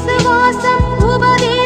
இயேசு வாசம் உபதே